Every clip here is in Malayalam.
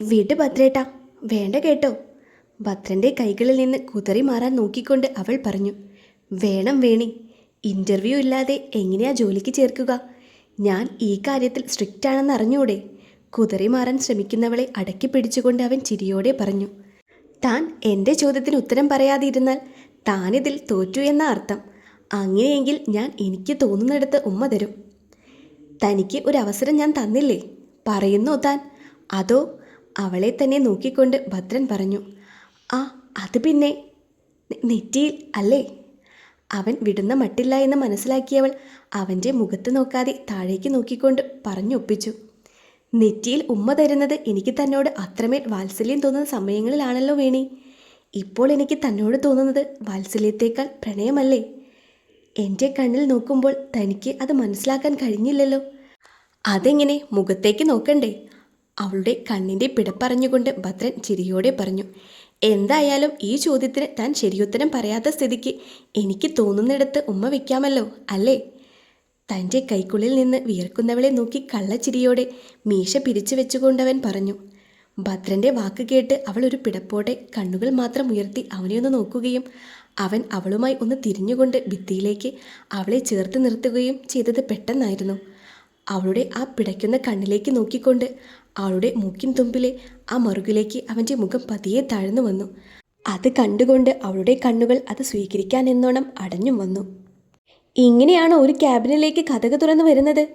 വിട് ഭദ്രേട്ടാ വേണ്ട കേട്ടോ. ഭദ്രന്റെ കൈകളിൽ നിന്ന് കുതറി മാറാൻ നോക്കിക്കൊണ്ട് അവൾ പറഞ്ഞു വേണം വേണി ഇന്റർവ്യൂ ഇല്ലാതെ എങ്ങനെയാ ജോലിക്ക് ചേർക്കുക? ഞാൻ ഈ കാര്യത്തിൽ സ്ട്രിക്റ്റ് ആണെന്ന് അറിഞ്ഞൂടെ? കുതറി മാറാൻ ശ്രമിക്കുന്നവളെ അടക്കി പിടിച്ചുകൊണ്ട് അവൻ ചിരിയോടെ പറഞ്ഞു താൻ എന്റെ ചോദ്യത്തിന് ഉത്തരം പറയാതിരുന്നാൽ താനിതിൽ തോറ്റു എന്ന അർത്ഥം. അങ്ങനെയെങ്കിൽ ഞാൻ എനിക്ക് തോന്നുന്നിടത്ത് ഉമ്മ തരും. തനിക്ക് ഒരു അവസരം ഞാൻ തന്നില്ലേ? പറയുന്നു താൻ? അതോ അവളെ തന്നെ നോക്കിക്കൊണ്ട് ഭദ്രൻ പറഞ്ഞു ആ അത് പിന്നെ നെറ്റിയിൽ അല്ലേ? അവൻ വിടുന്ന മട്ടില്ല എന്ന് മനസ്സിലാക്കിയവൾ അവന്റെ മുഖത്ത് നോക്കാതെ താഴേക്ക് നോക്കിക്കൊണ്ട് പറഞ്ഞൊപ്പിച്ചു നെറ്റിയിൽ ഉമ്മ തരുന്നത് എനിക്ക് തന്നോട് അത്രമേൽ വാത്സല്യം തോന്നുന്ന സമയങ്ങളിലാണല്ലോ വേണി. ഇപ്പോൾ എനിക്ക് തന്നോട് തോന്നുന്നത് വാത്സല്യത്തേക്കാൾ പ്രണയമല്ലേ? എന്റെ കണ്ണിൽ നോക്കുമ്പോൾ തനിക്ക് അത് മനസ്സിലാക്കാൻ കഴിഞ്ഞില്ലല്ലോ. അതെങ്ങനെ മുഖത്തേക്ക് നോക്കണ്ടേ? അവളുടെ കണ്ണിന്റെ പിടപ്പറഞ്ഞുകൊണ്ട് ഭദ്രൻ ചിരിയോടെ പറഞ്ഞു എന്തായാലും ഈ ചോദ്യത്തിന് താൻ ശരിയുത്തരം പറയാത്ത സ്ഥിതിക്ക് എനിക്ക് തോന്നുന്നിടത്ത് ഉമ്മ വയ്ക്കാമല്ലോ അല്ലേ? തന്റെ കൈക്കുള്ളിൽ നിന്ന് വിയർക്കുന്നവളെ നോക്കി കള്ളച്ചിരിയോടെ മീശ പിരിച്ചു വെച്ചുകൊണ്ടവൻ പറഞ്ഞു ഭദ്രന്റെ വാക്ക് കേട്ട് അവൾ ഒരു പിടപ്പോടെ കണ്ണുകൾ മാത്രം ഉയർത്തി അവനെ ഒന്ന് നോക്കുകയും അവൻ അവളുമായി ഒന്ന് തിരിഞ്ഞുകൊണ്ട് ഭിത്തിയിലേക്ക് അവളെ ചേർത്ത് നിർത്തുകയും ചെയ്തത് പെട്ടെന്നായിരുന്നു. അവളുടെ ആ പിടയ്ക്കുന്ന കണ്ണിലേക്ക് നോക്കിക്കൊണ്ട് അവളുടെ മൂക്കിൻ തുമ്പിലെ ആ മറുകിലേക്ക് അവന്റെ മുഖം പതിയെ താഴ്ന്നു വന്നു. അത് കണ്ടുകൊണ്ട് അവളുടെ കണ്ണുകൾ അത് സ്വീകരിക്കാൻ എന്നോണം അടഞ്ഞും വന്നു. ഇങ്ങനെയാണ് ഒരു ക്യാബിനിലേക്ക് കഥക് തുറന്നു വരുന്നത്?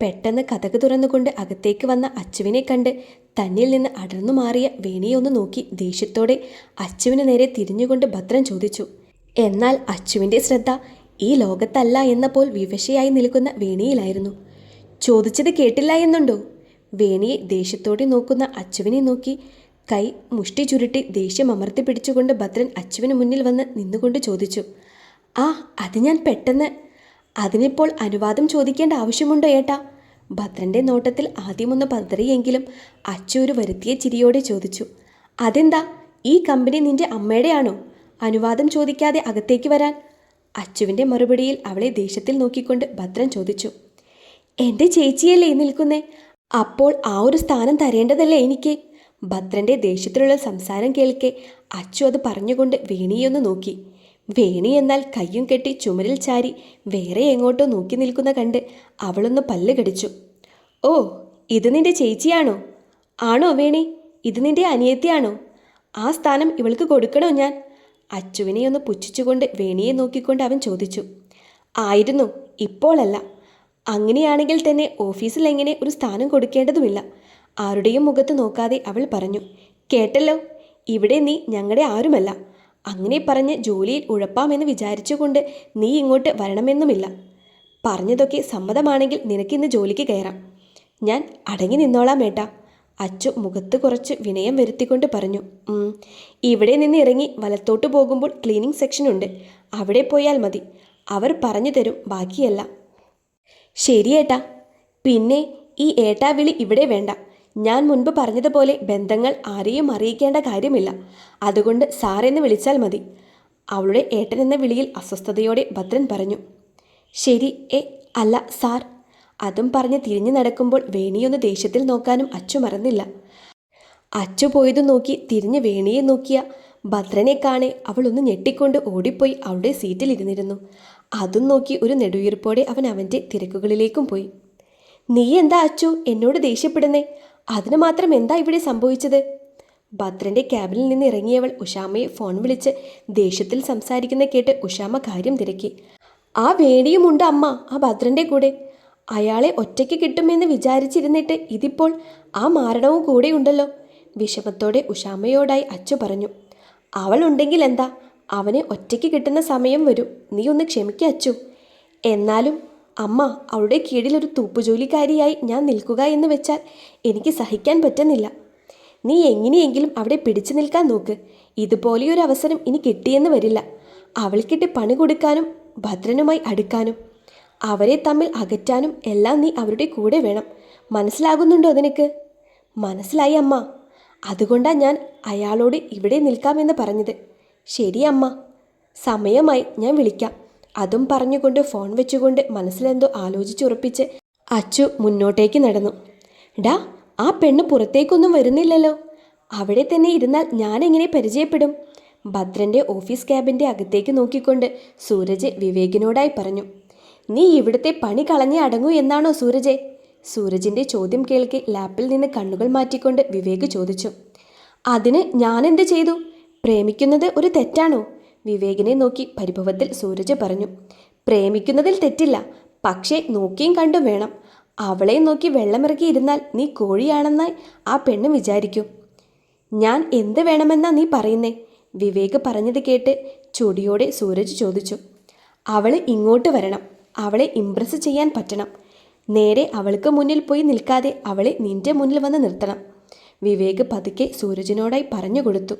പെട്ടെന്ന് കഥക് തുറന്നുകൊണ്ട് അകത്തേക്ക് വന്ന അച്ചുവിനെ കണ്ട് തന്നിൽ നിന്ന് അടർന്നു മാറിയ വേണിയെ ഒന്ന് നോക്കി ദേഷ്യത്തോടെ അച്ചുവിന് നേരെ തിരിഞ്ഞുകൊണ്ട് ഭദ്രൻ ചോദിച്ചു എന്നാൽ അച്ചുവിന്റെ ശ്രദ്ധ ഈ ലോകത്തല്ല എന്ന പോൽ വിവശയായി നിൽക്കുന്ന വേണിയിലായിരുന്നു. ചോദിച്ചത് കേട്ടില്ല എന്നുണ്ടോ? വേണിയെ ദേഷ്യത്തോടെ നോക്കുന്ന അച്ചുവിനെ നോക്കി കൈ മുഷ്ടി ചുരുട്ടി ദേഷ്യം അമർത്തി പിടിച്ചുകൊണ്ട് ഭദ്രൻ അച്ചുവിന് മുന്നിൽ വന്ന് നിന്നുകൊണ്ട് ചോദിച്ചു ആ അത് ഞാൻ പെട്ടെന്ന്. അതിനിപ്പോൾ അനുവാദം ചോദിക്കേണ്ട ആവശ്യമുണ്ടോ ഏട്ടാ? ഭദ്രന്റെ നോട്ടത്തിൽ ആദ്യമൊന്ന് പതറിയെങ്കിലും അച്ചു ഒരു വരുത്തിയ ചിരിയോടെ ചോദിച്ചു അതെന്താ? ഈ കമ്പനി നിന്റെ അമ്മയുടെയാണോ? അനുവാദം ചോദിക്കാതെ അകത്തേക്ക് വരാൻ? അച്ചുവിന്റെ മറുപടിയിൽ അവളെ ദേഷ്യത്തിൽ നോക്കിക്കൊണ്ട് ഭദ്രൻ ചോദിച്ചു എന്റെ ചേച്ചിയല്ലേ നിൽക്കുന്നേ? അപ്പോൾ ആ ഒരു സ്ഥാനം തരേണ്ടതല്ലേ എനിക്ക്? ഭദ്രന്റെ ദേഷ്യത്തിലുള്ള സംസാരം കേൾക്കെ അച്ചു അത് പറഞ്ഞുകൊണ്ട് വേണിയൊന്ന് നോക്കി. വേണി എന്നാൽ കയ്യും കെട്ടി ചുമരിൽ ചാരി വേറെ എങ്ങോട്ടോ നോക്കി നിൽക്കുന്ന കണ്ട് അവളൊന്ന് പല്ല് കടിച്ചു. ഓ ഇത് നിന്റെ ചേച്ചിയാണോ? ആണോ വേണി? ഇത് നിന്റെ അനിയത്തിയാണോ? ആ സ്ഥാനം ഇവൾക്ക് കൊടുക്കണോ ഞാൻ? അച്ചുവിനെ ഒന്ന് പുച്ഛിച്ചുകൊണ്ട് വേണിയെ നോക്കിക്കൊണ്ട് അവൻ ചോദിച്ചു. ആയിരുന്നു ഇപ്പോഴല്ല അങ്ങനെയാണെങ്കിൽ തന്നെ ഓഫീസിൽ എങ്ങനെ ഒരു സ്ഥാനം കൊടുക്കേണ്ടതുമില്ല. ആരുടെയും മുഖത്ത് നോക്കാതെ അവൾ പറഞ്ഞു കേട്ടല്ലോ ഇവിടെ നീ ഞങ്ങളുടെ ആരുമല്ല. അങ്ങനെ പറഞ്ഞ് ജോലിയിൽ ഉഴപ്പാമെന്ന് വിചാരിച്ചുകൊണ്ട് നീ ഇങ്ങോട്ട് വരണമെന്നുമില്ല. പറഞ്ഞതൊക്കെ സമ്മതമാണെങ്കിൽ നിനക്കിന്ന് ജോലിക്ക് കയറാം. ഞാൻ അടങ്ങി നിന്നോളാം ഏട്ടാ. അച്ചു മുഖത്ത് കുറച്ച് വിനയം വരുത്തിക്കൊണ്ട് പറഞ്ഞു ഇവിടെ നിന്ന് ഇറങ്ങി വലത്തോട്ട് പോകുമ്പോൾ ക്ലീനിങ് സെക്ഷനുണ്ട് അവിടെ പോയാൽ മതി. അവർ പറഞ്ഞു തരും ബാക്കിയെല്ലാം. ശരി ഏട്ടാ. പിന്നെ ഈ ഏട്ടാ വിളി ഇവിടെ വേണ്ട. ഞാൻ മുൻപ് പറഞ്ഞതുപോലെ ബന്ധങ്ങൾ ആരെയും അറിയിക്കേണ്ട കാര്യമില്ല. അതുകൊണ്ട് സാറെന്ന് വിളിച്ചാൽ മതി. അവളുടെ ഏട്ടൻ എന്ന വിളിയിൽ അസ്വസ്ഥതയോടെ ഭദ്രൻ പറഞ്ഞു. ശരി എ അല്ല സാർ അതും പറഞ്ഞ് തിരിഞ്ഞു നടക്കുമ്പോൾ വേണിയൊന്ന് ദേഷ്യത്തിൽ നോക്കാനും അച്ചു മറന്നില്ല. അച്ചു പോയത് നോക്കി തിരിഞ്ഞ് വേണിയെ നോക്കിയ ഭദ്രനെ കാണെ അവൾ ഒന്ന് ഞെട്ടിക്കൊണ്ട് ഓടിപ്പോയി അവളുടെ സീറ്റിൽ ഇരുന്നിരുന്നു. അതും നോക്കി ഒരു നെടുവീർപ്പോടെ അവൻ അവന്റെ തിരക്കുകളിലേക്കും പോയി. നീ എന്താ അച്ചു? എന്നോട് ദേഷ്യപ്പെടുന്നേ. അതിന് മാത്രം എന്താ ഇവിടെ സംഭവിച്ചത്? ഭദ്രന്റെ ക്യാബിനിൽ നിന്ന് ഇറങ്ങിയവൾ ഉഷാമയെ ഫോൺ വിളിച്ച് ദേഷ്യത്തിൽ സംസാരിക്കുന്ന കേട്ട് ഉഷാമ കാര്യം തിരക്കി. ആ വേണിയുമുണ്ട് അമ്മ ആ ഭദ്രന്റെ കൂടെ. അയാളെ ഒറ്റയ്ക്ക് കിട്ടുമെന്ന് വിചാരിച്ചിരുന്നിട്ട് ഇതിപ്പോൾ ആ മാരണവും കൂടെയുണ്ടല്ലോ വിഷമത്തോടെ ഉഷാമയോടായി അച്ചു പറഞ്ഞു. അവൾ ഉണ്ടെങ്കിൽ എന്താ അവനെ ഒറ്റയ്ക്ക് കിട്ടുന്ന സമയം വരും. നീ ഒന്ന് ക്ഷമിക്ക അച്ചു. എന്നാലും അമ്മ അവളുടെ കീഴിൽ ഒരു തൂപ്പുജോലിക്കാരിയായി ഞാൻ നിൽക്കുക എന്ന് വെച്ചാൽ എനിക്ക് സഹിക്കാൻ പറ്റുന്നില്ല. നീ എങ്ങനെയെങ്കിലും അവിടെ പിടിച്ചു നിൽക്കാൻ നോക്ക്. ഇതുപോലെയൊരു അവസരം ഇനി കിട്ടിയെന്ന് വരില്ല. അവൾക്കിട്ട് പണി കൊടുക്കാനും ഭദ്രനുമായി അടുക്കാനും അവരെ തമ്മിൽ അകറ്റാനും എല്ലാം നീ അവരുടെ കൂടെ വേണം. മനസ്സിലാകുന്നുണ്ടോ അതിനക്ക് മനസ്സിലായി അമ്മ. അതുകൊണ്ടാ ഞാൻ അയാളോട് ഇവിടെ നിൽക്കാമെന്ന് പറഞ്ഞത്. ശരി അമ്മ. സമയമായി ഞാൻ വിളിക്കാം. അതും പറഞ്ഞുകൊണ്ട് ഫോൺ വെച്ചുകൊണ്ട് മനസ്സിലെന്തോ ആലോചിച്ചുറപ്പിച്ച് അച്ചു മുന്നോട്ടേക്ക് നടന്നു. ഡാ ആ പെണ്ണ് പുറത്തേക്കൊന്നും വരുന്നില്ലല്ലോ. അവിടെ തന്നെ ഇരുന്നാൽ ഞാൻ എങ്ങനെ പരിചയപ്പെടും? ഭദ്രന്റെ ഓഫീസ് ക്യാബിന്റെ അകത്തേക്ക് നോക്കിക്കൊണ്ട് സൂരജ് വിവേകിനോടായി പറഞ്ഞു. നീ ഇവിടുത്തെ പണി കളഞ്ഞേ അടങ്ങൂ എന്നാണോ സൂരജെ? സൂരജിന്റെ ചോദ്യം കേൾക്കെ ലാപ്പിൽ നിന്ന് കണ്ണുകൾ മാറ്റിക്കൊണ്ട് വിവേക് ചോദിച്ചു. അതിന് ഞാനെന്ത് ചെയ്തു? പ്രേമിക്കുന്നത് ഒരു തെറ്റാണോ? വിവേകിനെ നോക്കി പരിഭവത്തിൽ സൂരജ് പറഞ്ഞു. പ്രേമിക്കുന്നതിൽ തെറ്റില്ല. പക്ഷേ നോക്കിയും കണ്ടും വേണം. അവളെ നോക്കി വെള്ളമിറക്കി ഇരുന്നാൽ നീ കോഴിയാണെന്ന് ആ പെണ്ണ് വിചാരിക്കും. ഞാൻ എന്ത് വേണമെന്നാ നീ പറയുന്നേ? വിവേക് പറഞ്ഞത് കേട്ട് ചൊടിയോടെ സൂരജ് ചോദിച്ചു. അവൾ ഇങ്ങോട്ട് വരണം. അവളെ ഇംപ്രസ് ചെയ്യാൻ പറ്റണം. നേരെ അവൾക്ക് മുന്നിൽ പോയി നിൽക്കാതെ അവളെ നിന്റെ മുന്നിൽ വന്ന് നിർത്തണം. വിവേക് പതുക്കെ സൂരജിനോടായി പറഞ്ഞു കൊടുത്തു.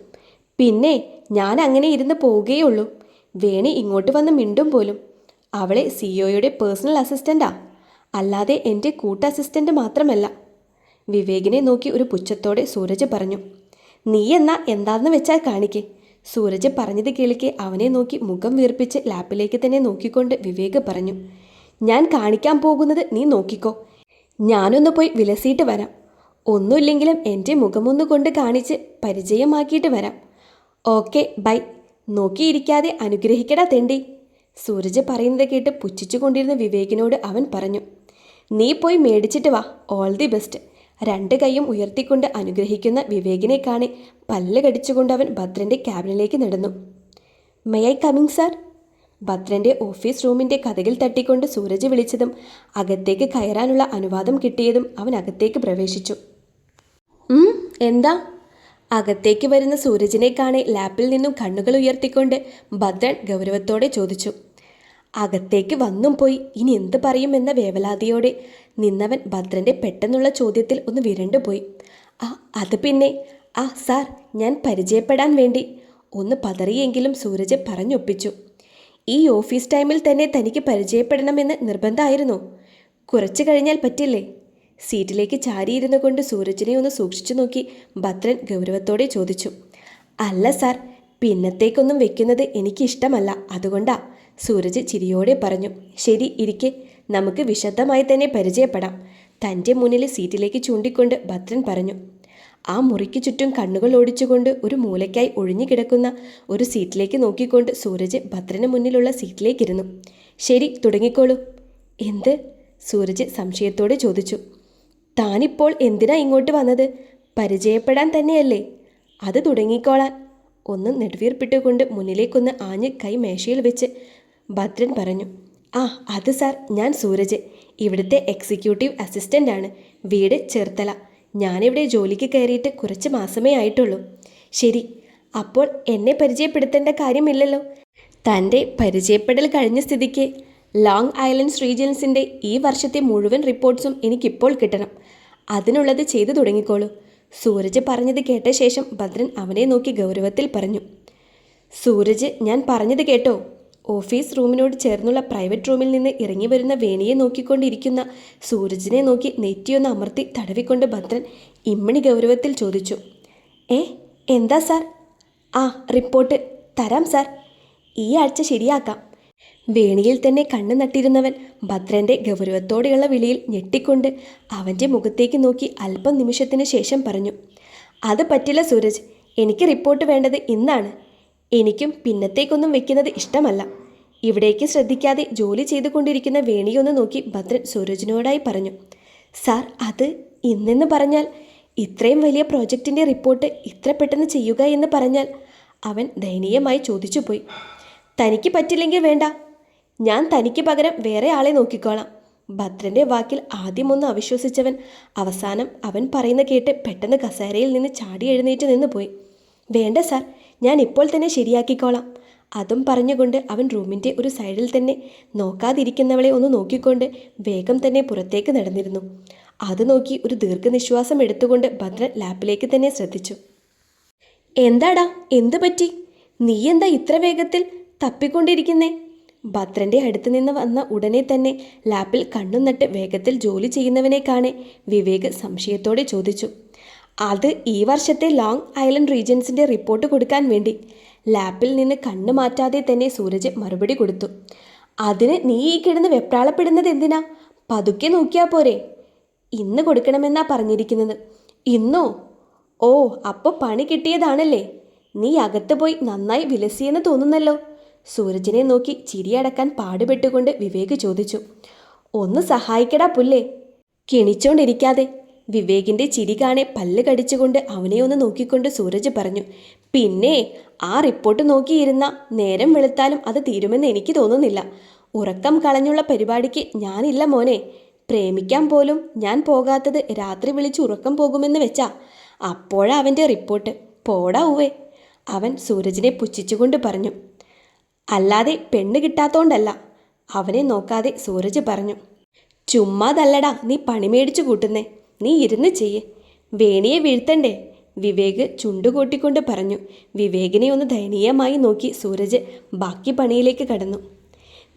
പിന്നെ ഞാൻ അങ്ങനെ ഇരുന്ന് പോവുകയുള്ളൂ. വേണി ഇങ്ങോട്ട് വന്ന് മിണ്ടും പോലും. അവളെ സിഇഒയുടെ പേഴ്സണൽ അസിസ്റ്റന്റാ അല്ലാതെ എന്റെ കൂട്ട അസിസ്റ്റന്റ് മാത്രമല്ല. വിവേകിനെ നോക്കി ഒരു പുച്ഛത്തോടെ സൂരജ് പറഞ്ഞു. നീ എന്നാ എന്താണെന്ന് വെച്ചാൽ കാണിക്കേ. സൂരജ് പറഞ്ഞത് കേൾക്കെ അവനെ നോക്കി മുഖം വീർപ്പിച്ച് ലാപ്പിലേക്ക് തന്നെ നോക്കിക്കൊണ്ട് വിവേക് പറഞ്ഞു. ഞാൻ കാണിക്കാൻ പോകുന്നത് നീ നോക്കിക്കോ. ഞാനൊന്ന് പോയി വിലസിയിട്ട് വരാം. ഒന്നുമില്ലെങ്കിലും എന്റെ മുഖമൊന്നു കൊണ്ട് കാണിച്ച് പരിചയമാക്കിയിട്ട് വരാം. Okay bye. നോക്കിയിരിക്കാതെ അനുഗ്രഹിക്കടാ തെണ്ടി. സൂരജ് പറയുന്നത് കേട്ട് പുച്ഛിച്ചുകൊണ്ടിരുന്ന വിവേകിനോട് അവൻ പറഞ്ഞു നീ പോയി മേടിച്ചിട്ട് വാ. All the best. രണ്ട് കൈയും ഉയർത്തിക്കൊണ്ട് അനുഗ്രഹിക്കുന്ന വിവേകിനെ കാണി പല്ല് കടിച്ചുകൊണ്ട് അവൻ ഭദ്രന്റെ ക്യാബിനിലേക്ക് നടന്നു. മേ ഐ കമ്മിങ് സാർ ഭദ്രന്റെ ഓഫീസ് റൂമിന്റെ കഥകിൽ തട്ടിക്കൊണ്ട് സൂരജ് വിളിച്ചതും അകത്തേക്ക് കയറാനുള്ള അനുവാദം കിട്ടിയതും അവൻ അകത്തേക്ക് പ്രവേശിച്ചു. എന്താ? അകത്തേക്ക് വരുന്ന സൂരജിനെ കാണെ ലാപ്പിൽ നിന്നും കണ്ണുകൾ ഉയർത്തിക്കൊണ്ട് ഭദ്രൻ ഗൗരവത്തോടെ ചോദിച്ചു. അകത്തേക്ക് വന്നും പോയി ഇനി എന്ത് പറയുമെന്ന വേവലാതിയോടെ നിന്നവൻ ഭദ്രന്റെ പെട്ടെന്നുള്ള ചോദ്യത്തിൽ ഒന്ന് വിരണ്ടുപോയി ആ അത് പിന്നെ. ആ സാർ ഞാൻ പരിചയപ്പെടാൻ വേണ്ടി. ഒന്ന് പതറിയെങ്കിലും സൂരജ് പറഞ്ഞൊപ്പിച്ചു. ഈ ഓഫീസ് ടൈമിൽ തന്നെ തനിക്ക് പരിചയപ്പെടണമെന്ന് നിർബന്ധമായിരുന്നു. കുറച്ചു കഴിഞ്ഞാൽ പറ്റില്ലേ? സീറ്റിലേക്ക് ചാരിയിരുന്നു കൊണ്ട് സൂരജിനെ ഒന്ന് സൂക്ഷിച്ചു നോക്കി ഭദ്രൻ ഗൗരവത്തോടെ ചോദിച്ചു. അല്ല സാർ പിന്നത്തേക്കൊന്നും വെക്കുന്നത് എനിക്കിഷ്ടമല്ല. അതുകൊണ്ടാ സൂരജ് ചിരിയോടെ പറഞ്ഞു. ശരി ഇരിക്കെ. നമുക്ക് വിശദമായി തന്നെ പരിചയപ്പെടാം. തന്റെ മുന്നിൽ സീറ്റിലേക്ക് ചൂണ്ടിക്കൊണ്ട് ഭദ്രൻ പറഞ്ഞു. ആ മുറിക്ക് ചുറ്റും കണ്ണുകൾ ഓടിച്ചുകൊണ്ട് ഒരു മൂലയ്ക്കായി ഒഴിഞ്ഞു കിടക്കുന്ന ഒരു സീറ്റിലേക്ക് നോക്കിക്കൊണ്ട് സൂരജ് ഭദ്രന് മുന്നിലുള്ള സീറ്റിലേക്കിരുന്നു. ശരി തുടങ്ങിക്കോളൂ. എന്ത്? സൂരജ് സംശയത്തോടെ ചോദിച്ചു. താനിപ്പോൾ എന്തിനാ ഇങ്ങോട്ട് വന്നത്? പരിചയപ്പെടാൻ തന്നെയല്ലേ. അത് തുടങ്ങിക്കോളാൻ. ഒന്ന് നെടുവീർപ്പിട്ടുകൊണ്ട് മുന്നിലേക്കൊന്ന് ആഞ്ഞ് കൈ മേശയിൽ വെച്ച് ഭദ്രൻ പറഞ്ഞു. ആ അത് സാർ ഞാൻ സൂരജ്. ഇവിടുത്തെ എക്സിക്യൂട്ടീവ് അസിസ്റ്റന്റാണ് വീട് ചേർത്തല. ഞാനിവിടെ ജോലിക്ക് കയറിയിട്ട് കുറച്ച് മാസമേ ആയിട്ടുള്ളൂ. ശരി അപ്പോൾ എന്നെ പരിചയപ്പെടുത്തേണ്ട കാര്യമില്ലല്ലോ. തന്റെ പരിചയപ്പെടൽ കഴിഞ്ഞ സ്ഥിതിക്ക് ലോങ് ഐലൻഡ്സ് റീജിയൻസിന്റെ ഈ വർഷത്തെ മുഴുവൻ റിപ്പോർട്ട്സും എനിക്കിപ്പോൾ കിട്ടണം. അതിനുള്ളത് ചെയ്തു തുടങ്ങിക്കോളൂ. സൂരജ് പറഞ്ഞത് കേട്ട ശേഷം ഭദ്രൻ അവനെ നോക്കി ഗൗരവത്തിൽ പറഞ്ഞു. സൂരജ് ഞാൻ പറഞ്ഞത് കേട്ടോ. ഓഫീസ് റൂമിനോട് ചേർന്നുള്ള പ്രൈവറ്റ് റൂമിൽ നിന്ന് ഇറങ്ങി വരുന്ന വേണിയെ നോക്കിക്കൊണ്ടിരിക്കുന്ന സൂരജിനെ നോക്കി നെറ്റിയൊന്ന് അമർത്തി തടവിക്കൊണ്ട് ഭദ്രൻ ഇമ്മണി ഗൗരവത്തിൽ ചോദിച്ചു ഏ എന്താ സാർ? ആ റിപ്പോർട്ട് തരാം സാർ. ഈ ആഴ്ച ശരിയാക്കാം. വേണിയിൽ തന്നെ കണ്ണു നട്ടിരുന്നവൻ ഭദ്രന്റെ ഗൗരവത്തോടെയുള്ള വിളിയിൽ ഞെട്ടിക്കൊണ്ട് അവന്റെ മുഖത്തേക്ക് നോക്കി അല്പം നിമിഷത്തിന് ശേഷം പറഞ്ഞു അത് പറ്റില്ല സൂരജ് എനിക്ക് റിപ്പോർട്ട് വേണ്ടത് ഇന്നാണ്. എനിക്കും പിന്നത്തേക്കൊന്നും വെക്കുന്നത് ഇഷ്ടമല്ല. ഇവിടേക്ക് ശ്രദ്ധിക്കാതെ ജോലി ചെയ്തുകൊണ്ടിരിക്കുന്ന വേണിയൊന്ന് നോക്കി ഭദ്രൻ സൂരജിനോടായി പറഞ്ഞു സാർ അത് ഇന്നെന്ന് പറഞ്ഞാൽ ഇത്രയും വലിയ പ്രോജക്റ്റിന്റെ റിപ്പോർട്ട് ഇത്ര പെട്ടെന്ന് ചെയ്യുക എന്ന് പറഞ്ഞാൽ അവൻ ദയനീയമായി ചോദിച്ചുപോയി തനിക്ക് പറ്റില്ലെങ്കിൽ വേണ്ട ഞാൻ തനിക്ക് പകരം വേറെ ആളെ നോക്കിക്കോളാം. ഭദ്രന്റെ വാക്കിൽ ആദ്യമൊന്ന് അവിശ്വസിച്ചവൻ അവസാനം അവൻ പറയുന്ന കേട്ട് പെട്ടെന്ന് കസേരയിൽ നിന്ന് ചാടി എഴുന്നേറ്റ് നിന്ന് പോയി വേണ്ട സാർ ഞാൻ ഇപ്പോൾ തന്നെ ശരിയാക്കിക്കോളാം. അതും പറഞ്ഞുകൊണ്ട് അവൻ റൂമിന്റെ ഒരു സൈഡിൽ തന്നെ നോക്കാതിരിക്കുന്നവളെ ഒന്ന് നോക്കിക്കൊണ്ട് വേഗം തന്നെ പുറത്തേക്ക് നടന്നിരുന്നു. അത് നോക്കി ഒരു ദീർഘനിശ്വാസം എടുത്തുകൊണ്ട് ഭദ്രൻ ലാപ്പിലേക്ക് തന്നെ ശ്രദ്ധിച്ചു. എന്താടാ? എന്തു പറ്റി? നീ എന്താ ഇത്ര വേഗത്തിൽ തപ്പിക്കൊണ്ടിരിക്കുന്നേ? ഭദ്രന്റെ അടുത്ത് നിന്ന് വന്ന ഉടനെ തന്നെ ലാപ്പിൽ കണ്ണും നട്ട് വേഗത്തിൽ ജോലി ചെയ്യുന്നവനെ കാണെ വിവേക് സംശയത്തോടെ ചോദിച്ചു. അത് ഈ വർഷത്തെ ലോങ് ഐലൻഡ് റീജൻസിന്റെ റിപ്പോർട്ട് കൊടുക്കാൻ വേണ്ടി. ലാപ്പിൽ നിന്ന് കണ്ണു മാറ്റാതെ തന്നെ സൂരജ് മറുപടി കൊടുത്തു. അതിന് നീ ഈ കിടന്ന് വെപ്രാളപ്പെടുന്നത് എന്തിനാ? പതുക്കെ നോക്കിയാൽ പോരെ. ഇന്ന് കൊടുക്കണമെന്നാ പറഞ്ഞിരിക്കുന്നത്. ഇന്നോ? ഓ അപ്പോൾ പണി കിട്ടിയതാണല്ലേ. നീ അകത്ത് പോയി നന്നായി വിലസിയെന്ന് തോന്നുന്നല്ലോ. സൂരജിനെ നോക്കി ചിരിയടക്കാൻ പാടുപെട്ടുകൊണ്ട് വിവേക് ചോദിച്ചു. ഒന്ന് സഹായിക്കടാ പുല്ലേ. കിണിച്ചോണ്ടിരിക്കാതെ വിവേകിന്റെ ചിരി കാണെ പല്ല് കടിച്ചുകൊണ്ട് അവനെ ഒന്ന് നോക്കിക്കൊണ്ട് സൂരജ് പറഞ്ഞു പിന്നെ ആ റിപ്പോർട്ട് നോക്കിയിരുന്ന നേരം വെളുത്താലും അത് തീരുമെന്ന് എനിക്ക് തോന്നുന്നില്ല. ഉറക്കം കളഞ്ഞുള്ള പരിപാടിക്ക് ഞാനില്ല മോനെ. പ്രേമിക്കാൻ പോലും ഞാൻ പോകാത്തത് രാത്രി വിളിച്ച് ഉറക്കം പോകുമെന്ന് വെച്ചാ. അപ്പോഴാ അവന്റെ റിപ്പോർട്ട്. പോടാ ഉവേ അവൻ സൂരജിനെ പുച്ഛിച്ചുകൊണ്ട് പറഞ്ഞു അല്ലാതെ പെണ്ണ് കിട്ടാത്തോണ്ടല്ല. അവനെ നോക്കാതെ സൂരജ് പറഞ്ഞു ചുമ്മാതല്ലടാ നീ പണി മേടിച്ചു കൂട്ടുന്നേ. നീ ഇരുന്ന് ചെയ്യ്. വേണിയെ വീഴ്ത്തണ്ടേ? വിവേക് ചുണ്ടുകൂട്ടിക്കൊണ്ട് പറഞ്ഞു. വിവേകിനെ ഒന്ന് ദയനീയമായി നോക്കി സൂരജ് ബാക്കി പണിയിലേക്ക് കടന്നു.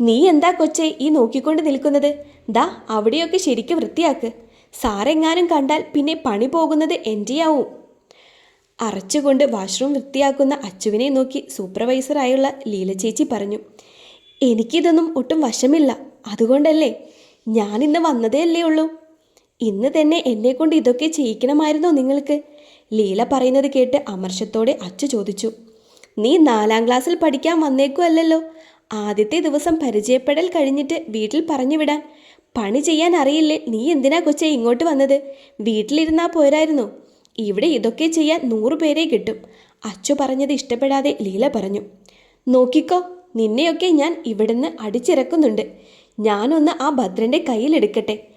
നീ എന്താ കൊച്ചെ ഈ നോക്കിക്കൊണ്ട് നിൽക്കുന്നത്? ദാ അവിടെയൊക്കെ ശരിക്കും വൃത്തിയാക്ക്. സാറെങ്ങാനും കണ്ടാൽ പിന്നെ പണി പോകുന്നത് എന്റെയാവും അറച്ചുകൊണ്ട് വാഷ്റൂം വൃത്തിയാക്കുന്ന അച്ചുവിനെ നോക്കി സൂപ്പർവൈസറായുള്ള ലീല ചേച്ചി പറഞ്ഞു. എനിക്കിതൊന്നും ഒട്ടും വശമില്ല. അതുകൊണ്ടല്ലേ? ഞാനിന്ന് വന്നതേ അല്ലേ ഉള്ളൂ. ഇന്ന് തന്നെ എന്നെ കൊണ്ട് ഇതൊക്കെ ചെയ്യിക്കണമായിരുന്നോ നിങ്ങൾക്ക്? ലീല പറയുന്നത് കേട്ട് അമർഷത്തോടെ അച്ചു ചോദിച്ചു. നീ നാലാം ക്ലാസ്സിൽ പഠിക്കാൻ വന്നേക്കുമല്ലല്ലോ ആദ്യത്തെ ദിവസം പരിചയപ്പെടൽ കഴിഞ്ഞിട്ട് വീട്ടിൽ പറഞ്ഞു വിടാൻ. പണി ചെയ്യാൻ അറിയില്ലേ നീ എന്തിനാ കൊച്ചെ ഇങ്ങോട്ട് വന്നത്? വീട്ടിലിരുന്നാ പോരായിരുന്നു. ഇവിടെ ഇതൊക്കെ ചെയ്യാൻ നൂറു പേരെ കിട്ടും. അച്ചു പറഞ്ഞത് ഇഷ്ടപ്പെടാതെ ലീല പറഞ്ഞു. നോക്കിക്കോ നിന്നെയൊക്കെ ഞാൻ ഇവിടുന്ന് അടിച്ചിറക്കുന്നുണ്ട്. ഞാനൊന്ന് ആ ഭദ്രന്റെ കയ്യിലെടുക്കട്ടെ.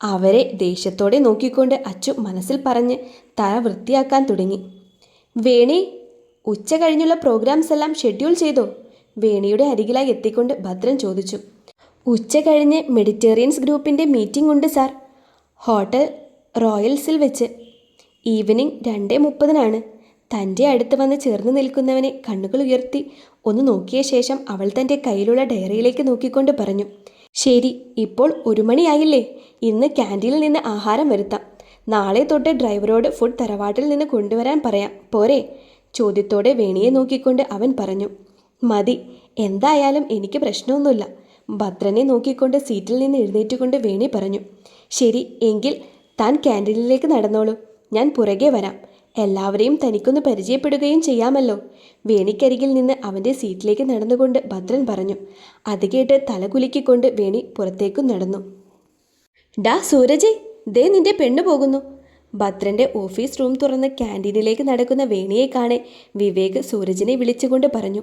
അവരെ ദേഷ്യത്തോടെ നോക്കിക്കൊണ്ട് അച്ചു മനസ്സിൽ പറഞ്ഞ് തല വൃത്തിയാക്കാൻ തുടങ്ങി. വേണി ഉച്ച കഴിഞ്ഞുള്ള പ്രോഗ്രാംസ് എല്ലാം ഷെഡ്യൂൾ ചെയ്തോ? വേണിയുടെ അരികിലായി എത്തിക്കൊണ്ട് ഭദ്രൻ ചോദിച്ചു. ഉച്ച കഴിഞ്ഞ് മെഡിറ്റേറിയൻസ് ഗ്രൂപ്പിന്റെ മീറ്റിംഗ് ഉണ്ട് സാർ. ഹോട്ടൽ റോയൽസിൽ വെച്ച്. ഈവനിങ് രണ്ടേ മുപ്പതിനാണ്. തന്റെ അടുത്ത് വന്ന് ചേർന്ന് നിൽക്കുന്നവനെ കണ്ണുകൾ ഉയർത്തി ഒന്ന് നോക്കിയ ശേഷം അവൾ തന്റെ കയ്യിലുള്ള ഡയറിയിലേക്ക് നോക്കിക്കൊണ്ട് പറഞ്ഞു. ശരി ഇപ്പോൾ ഒരു മണിയായില്ലേ? ഇന്ന് ക്യാന്റീനിൽ നിന്ന് ആഹാരം വരുത്താം. നാളെ തൊട്ട് ഡ്രൈവറോട് ഫുഡ് തറവാട്ടിൽ നിന്ന് കൊണ്ടുവരാൻ പറയാം. പോരെ? ചോദ്യത്തോടെ വേണിയെ നോക്കിക്കൊണ്ട് അവൻ പറഞ്ഞു. മതി എന്തായാലും എനിക്ക് പ്രശ്നമൊന്നുമില്ല. ഭദ്രനെ നോക്കിക്കൊണ്ട് സീറ്റിൽ നിന്ന് എഴുന്നേറ്റുകൊണ്ട് വേണി പറഞ്ഞു. ശരി എങ്കിൽ താൻ ക്യാന്റീനിലേക്ക് നടന്നോളൂ. ഞാൻ പുറകെ വരാം. എല്ലാവരെയും തനിക്കൊന്ന് പരിചയപ്പെടുകയും ചെയ്യാമല്ലോ. വേണിക്കരികിൽ നിന്ന് അവന്റെ സീറ്റിലേക്ക് നടന്നുകൊണ്ട് ഭദ്രൻ പറഞ്ഞു. അത് കേട്ട് തലകുലുക്കിക്കൊണ്ട് വേണി പുറത്തേക്കും നടന്നു. ഡാ സൂരജ് ദേ നിന്റെ പെണ്ണ് പോകുന്നു. ഭദ്രന്റെ ഓഫീസ് റൂം തുറന്ന് ക്യാന്റീനിലേക്ക് നടക്കുന്ന വേണിയെ കാണെ വിവേക് സൂരജിനെ വിളിച്ചുകൊണ്ട് പറഞ്ഞു.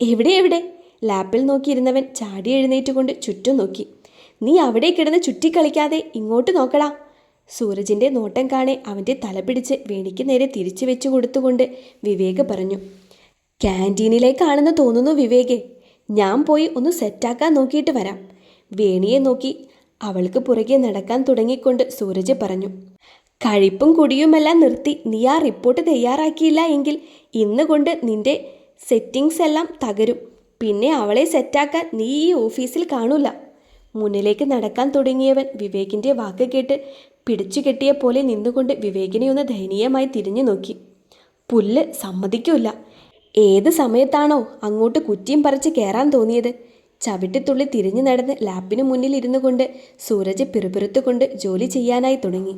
എവിടെ എവിടെ? ലാപ്പിൽ നോക്കിയിരുന്നവൻ ചാടി എഴുന്നേറ്റുകൊണ്ട് ചുറ്റും നോക്കി. നീ അവിടെ കിടന്ന് ചുറ്റിക്കളിക്കാതെ ഇങ്ങോട്ട് നോക്കടാ. സൂരജിന്റെ നോട്ടം കാണെ അവന്റെ തല പിടിച്ച് വേണിക്ക് നേരെ തിരിച്ചു വെച്ചു കൊടുത്തുകൊണ്ട് വിവേക് പറഞ്ഞു ക്യാന്റീനിലേക്കാണെന്ന് തോന്നുന്നു വിവേകെ. ഞാൻ പോയി ഒന്ന് സെറ്റാക്കാൻ നോക്കിയിട്ട് വരാം. വേണിയെ നോക്കി അവൾക്ക് പുറകെ നടക്കാൻ തുടങ്ങിക്കൊണ്ട് സൂരജ് പറഞ്ഞു കഴിപ്പും കുടിയുമെല്ലാം നിർത്തി നീ ആ റിപ്പോർട്ട് തയ്യാറാക്കിയില്ല എങ്കിൽ ഇന്ന് കൊണ്ട് നിന്റെ സെറ്റിങ്സ് എല്ലാം തകരും. പിന്നെ അവളെ സെറ്റാക്കാൻ നീ ഈ ഓഫീസിൽ കാണൂല. മുന്നിലേക്ക് നടക്കാൻ തുടങ്ങിയവൻ വിവേകിന്റെ വാക്ക് കേട്ട് പിടിച്ചു കെട്ടിയ പോലെ നിന്നുകൊണ്ട് വിവേകിനെ ഒന്ന് ദയനീയമായി തിരിഞ്ഞു നോക്കി. പുല്ല് സമ്മതിക്കൂല ഏത് സമയത്താണോ അങ്ങോട്ട് കുറ്റിയും പറിച്ച് കയറാൻ തോന്നിയത്? ചവിട്ടിത്തുള്ളി തിരിഞ്ഞു നടന്ന് ലാപ്പിന് മുന്നിൽ ഇരുന്നു കൊണ്ട് സൂരജ് പിറുപിറുത്തുകൊണ്ട് ജോലി ചെയ്യാനായി തുടങ്ങി.